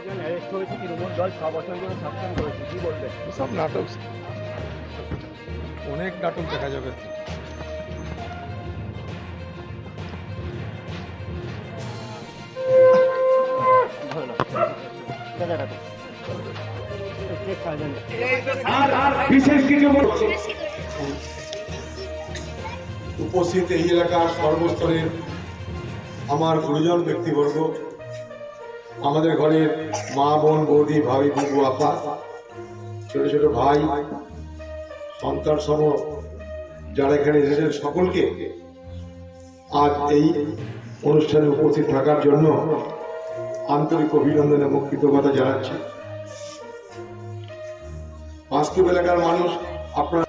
কয়েকজন অ্যারেস্ট হয়েছে তৃণমূল দল ছ বছর ধরে শাসন করেছে। কি বলবেন সব নাটক। অনেক নাটক দেখা যাবে। বিশেষ কিছু উপস্থিত এই এলাকার সর্বস্তরের আমার গুরুজন ব্যক্তিবর্গ আমাদের ঘরের মা, বোন, বৌদি ভাবি বুবু, আপা, ছোট ছোট ভাই, সন্তান সম, যারা এখানে এসেছেন সকলকে আজ এই অনুষ্ঠানে উপস্থিত থাকার জন্য আন্তরিক অভিনন্দন এবং কৃতজ্ঞতা জানাচ্ছি। বাস্তব এলাকার মানুষ আপনার